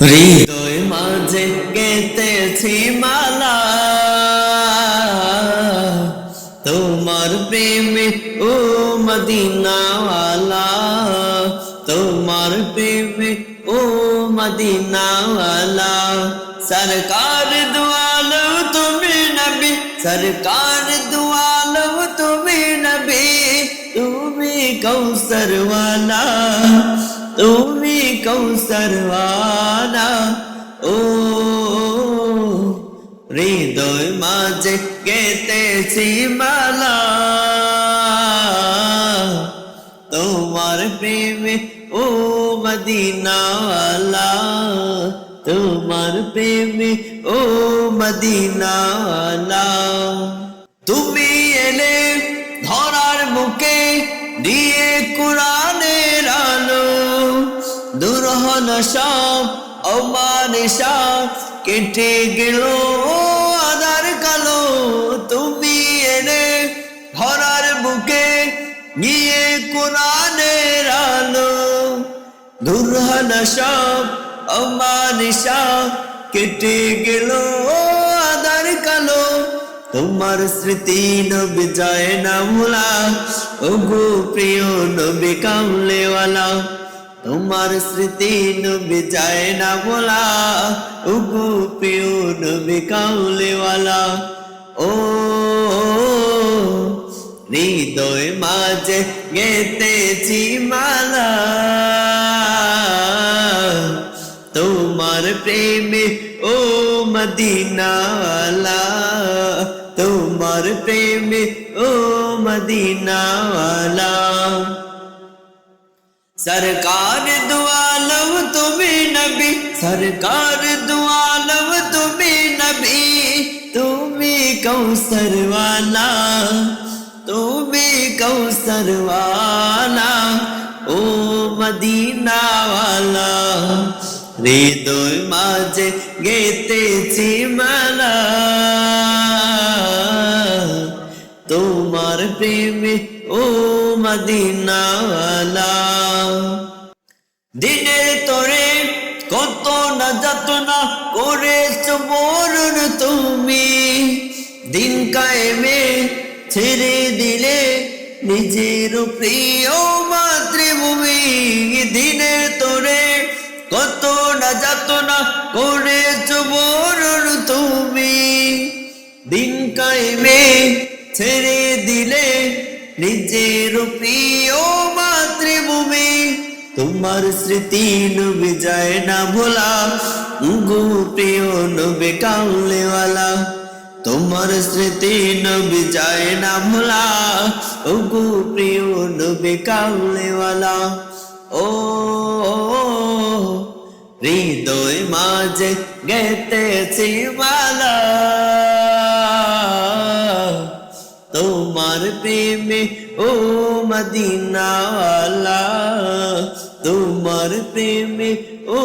হৃদয় মাঝে গেতেছি মালা। তোমার প্রেমে ও মদিনাওয়ালা। তোমার প্রেমে ও মদিনাওয়ালা। সরকার দুয়ালো, তুমি নবী। সরকার দুয়ালো, তুমি নবী। তুমি কৌসরওয়ালা তুমি কৌসরওয়ালা ও হৃদয় মাঝে গেতেছি মালা। তোমার প্রেমে ও মদিনাওয়ালা, তোমার প্রেমে ও মদিনাওয়ালা। তুমি এলে মুখে দিয়ে কোরআনের আলো। দুরহন সব অমানিসা কেটে গেল আদার কালো। তুমি এনে ভরার বুকে গিয়ে কোরআনের আলো। দুরহন সব অমানিসা কেটে গেল তোমার স্মৃতি নবী যায় না ভোলা ওগো প্রিয় নবী কামলেওয়ালা তোমার স্মৃতি নবী যায় না ভোলা ওগো প্রিয় নবী কামলেওয়ালা ও, হৃদয় মাঝে গেতেছি মালা। মদিনালা, তোমার প্রেমে ও মদিনালা। সরকার দুয়ালম তুমি নবী, সরকার দুয়ালম তুমি নবী। তুমি কৌসরওয়ালা তুমি কৌসরওয়ালা ও মদিনাওয়ালা। হৃদয় মাঝে গেতেছি মালা। তোমার প্রেমে ও মদিনাওয়ালা। দিনের তোরে কত না যাতনা করেছ মরণ তুমি। দিন কায়েমে ছেড়ে দিলে নিজের প্রিয় মাতৃভূমি করেছ মরণ তুমি। দিন কায়েমে ছেড়ে দিলে নিজের প্রিয় মাতৃভূমি। তোমার স্মৃতি নবী যায় না ভোলা গো প্রিয় নবী কাউলেওয়ালা। তোমার স্মৃতি নবী যায় না ভোলা গো প্রিয় নবী কাউলেওয়ালা। ও। হৃদয় মাঝে গেতেছি মালা তোমার প্রেমে ও মদিনাওয়ালা। তোমার প্রেমে ও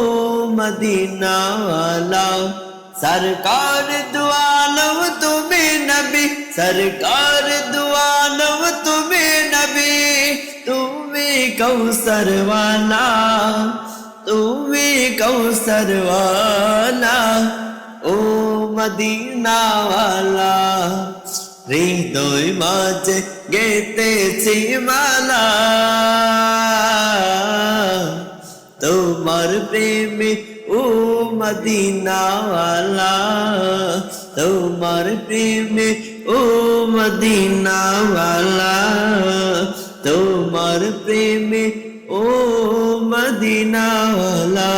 মদিনাওয়ালা। সরকার দুয়ালম তুমি নবী, সরকার দুয়ালম তুমি নবী। তুমি কৌসরওয়ালা কৌসর ও মদিনাওয়ালা, হৃদয় মাঝে গেতে মালা। তোমার প্রেমে ও মদিনাওয়ালা, তোমার প্রেমে ও মদিনাওয়ালা, তোমার প্রেমে ও মদিনাওয়ালা।